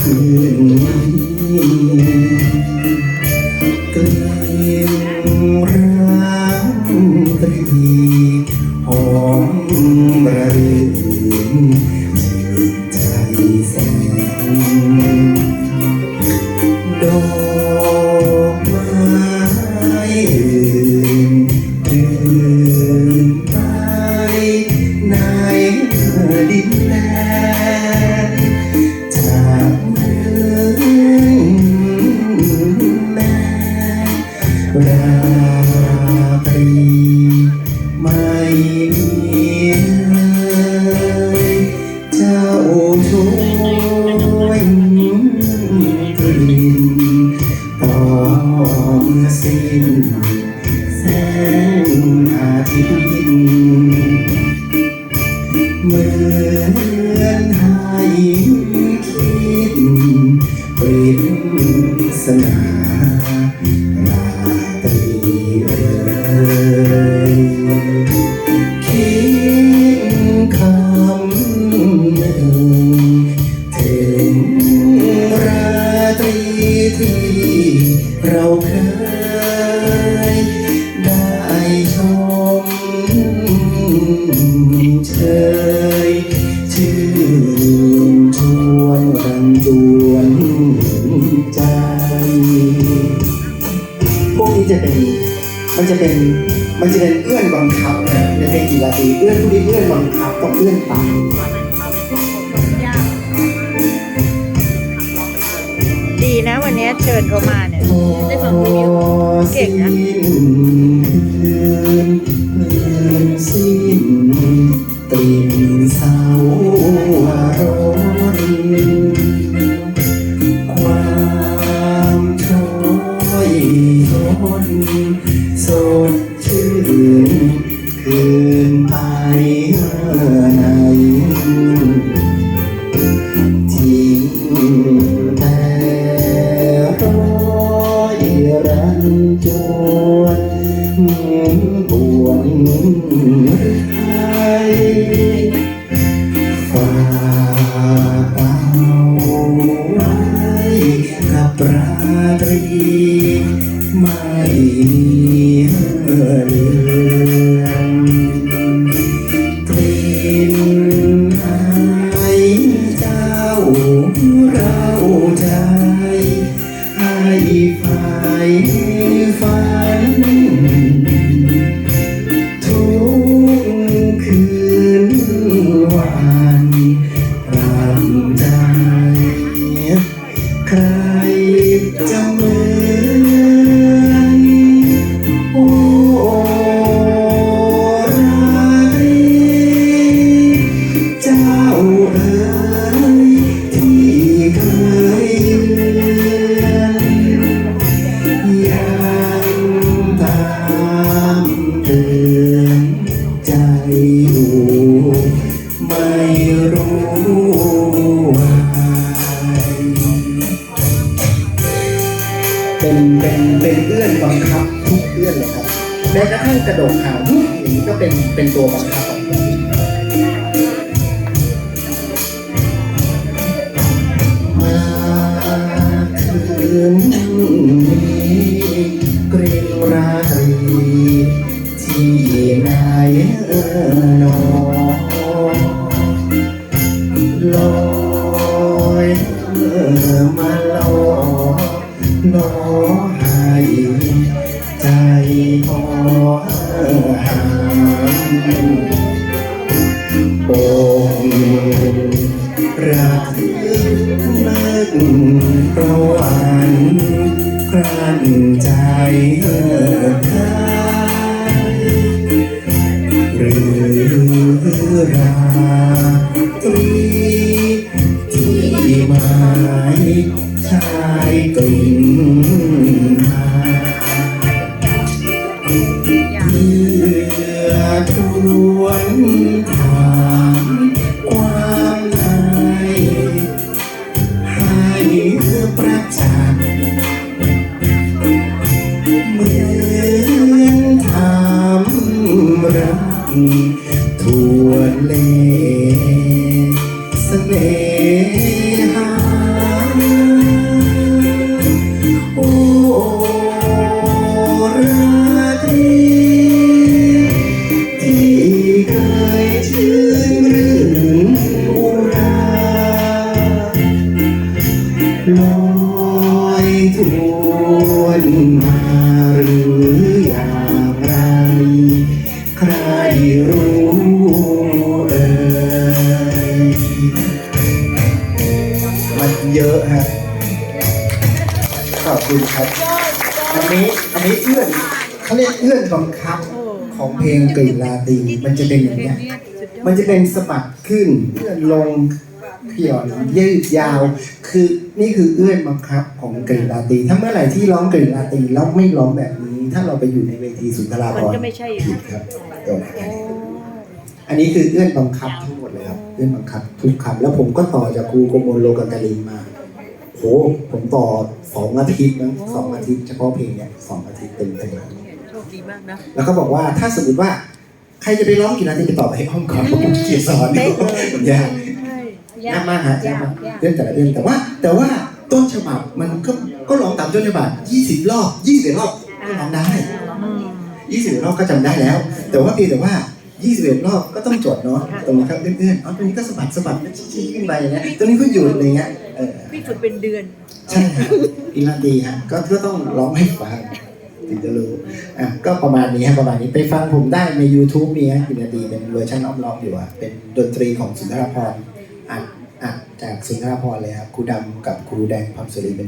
คืนนี้กลิ่นรักตรีหอมระรื่นใจแสนดอกไม้อื่นอื่นไปในดินแดน เลยเจ้าช่วยกลิ่นต่อเมื่อสิ้นแสงอาทิตย์เหมือนให้คิดเปริศนารา จะเป็นมันจะเป็นมันจะเป็นเอื้อนบังคับนะในเพลงกีฬาตีเอื้อนพวกนี้เอื้อนบังคับกับเอื้อนตามดีนะวันนี้เชิญเขามาเนี่ยได้ฟังเพลงอยู่เก่งนะคืนคืนสิ้นกลิ่นเศร้ ไหนทิ้งแต่รอยรันจวนเหมือนปวนไทยฝากเอาไว้กับราตรีไม่มีเหือ เป็นเป็นเป็นเอื้อนบังคับทุกเอื้อนเลยครับแม้กระทั่งกระโดดขาวุ้บอย่างนี้ก็เป็นเป็นตัวบังคับของผมมาคืน โอ้รักนึกประวันกลั้นใจเออคายหรือราตรีที่หมายชายกลิ่นมา รั เยอะฮะขอบคุณครับอันนี้อันนี้เอื้อนเขาเรียกเอื้อนบังคับของเพลงกรีลาตรีมันจะเป็นอย่างเงี้ยมันจะเป็นสะบัดขึ้นเอื้อนลงหย่อนยืดยาว คือนี่คือเอื้อนบังคับของกรีลาตรีถ้าเมื่อไหร่ที่ร้องกรีลาตรีแล้วไม่ร้องแบบนี้ ถ้าเราไปอยู่ในเวทีสุนทรามันภรณ์ก็ไม่ใช่ผิดครับตรงนั้นอันนี้คือเอื้อนบังคับทั้งห มดเลยครับเอื้อนบังคับทุกคำแล้วผมก็ต่อจากครูโกมลโลกากาลีมาโหผมต่อสองอาทิตย์นะสองอาทิตย์เฉพาะเพลงเนี้ยสองอาทิตย์เต็มเต็มโชคดีมากนะแล้วก็บอกว่าถ้าสมมติว่า ใครจะไปร้องกี่นาทีไปต่อไปให้ห้องก่อนผมขี้เกียจสอนเป๊ะเลยยากใช่ยากมากฮะยากมากเรื่องแต่ละเรื่องแต่ว่า แต่ว่าต้นฉบับมันก็ก็ร้องตามต้นฉบับ20รอบ20รอบก็ร้องได้อืม21รอบก็จำได้แล้ว แต่ว่าเพียงแต่ว่า 21รอบก็ต้องจดเนาะตรงนี้ครับเพื่อนๆอ๋อตรงนี้ก็สะบัดสะบัดชี้ๆขึ้นไปอย่างเงี้ยตรงนี้ก็หยุดอะไรเงี้ยเออพี่ฝึกเป็นเดือน ใช่ครับอินลาดีฮะก็ก็ต้องร้องให้ฟังถึงจะรู้อะก็ประมาณนี้ฮะประมาณนี้ไปฟังผมได้ใน YouTube มีฮะอินลาดีเป็นเวอร์ชันออฟล็อกอยู่อะเป็นดนตรีของสุนทรภรณ์อัดอัดจากสุนทรภรณ์เลยครับครูดำกับครูแดงพรสุรีเป็น